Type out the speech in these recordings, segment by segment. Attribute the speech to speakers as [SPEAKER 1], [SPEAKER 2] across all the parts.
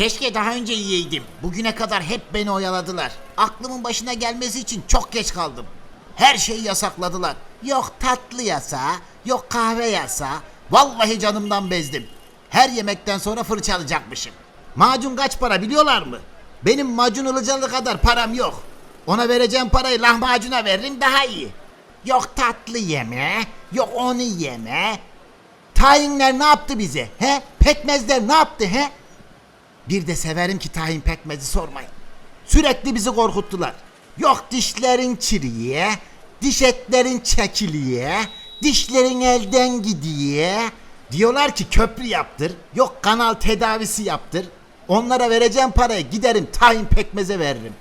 [SPEAKER 1] Keşke daha önce yiyeydim. Bugüne kadar hep beni oyaladılar. Aklımın başına gelmesi için çok geç kaldım. Her şeyi yasakladılar. Yok tatlı yasağı, yok kahve yasağı. Vallahi canımdan bezdim. Her yemekten sonra fırçalayacakmışım. Macun kaç para biliyorlar mı? Benim macun ılıcalı kadar param yok. Ona vereceğim parayı lahmacuna veririm daha iyi. Yok tatlı yeme, yok onu yeme. Tayinler ne yaptı bize? He? Pekmezler ne yaptı he? Bir de severim ki tahin pekmezi sormayın. Sürekli bizi korkuttular. Yok dişlerin çiriye, diş etlerin çekiliye, dişlerin elden gidiye. Diyorlar ki köprü yaptır, yok kanal tedavisi yaptır. Onlara vereceğim parayı giderim tahin pekmeze veririm.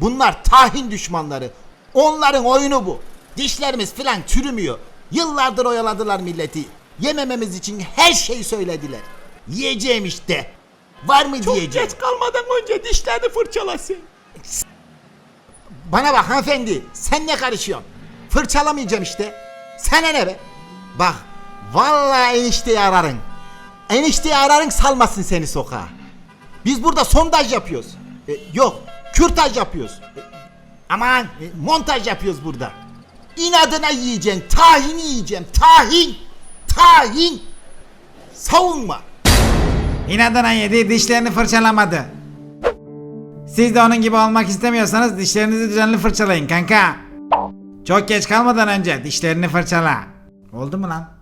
[SPEAKER 1] Bunlar tahin düşmanları. Onların oyunu bu. Dişlerimiz filan çürümüyor. Yıllardır oyaladılar milleti. Yemememiz için her şeyi söylediler. Yiyeceğim işte. Var mı diyeceğim.
[SPEAKER 2] Geç kalmadan önce dişlerini fırçalasın.
[SPEAKER 1] Bana bak hanımefendi. Sen ne karışıyorsun? Fırçalamayacağım işte. Sana ne be? Bak. Vallahi enişteyi ararın. Enişteyi ararın salmasın seni sokağa. Biz burada sondaj yapıyoruz. E, yok. Kürtaj yapıyoruz. E, aman e, montaj yapıyoruz burada. İnadına yiyeceksin. Tahin yiyeceğim. Tahin. Tahin. Savunma.
[SPEAKER 3] İnadına yedi dişlerini fırçalamadı. Siz de onun gibi olmak istemiyorsanız dişlerinizi düzenli fırçalayın kanka. Çok geç kalmadan önce dişlerini fırçala. Oldu mu lan?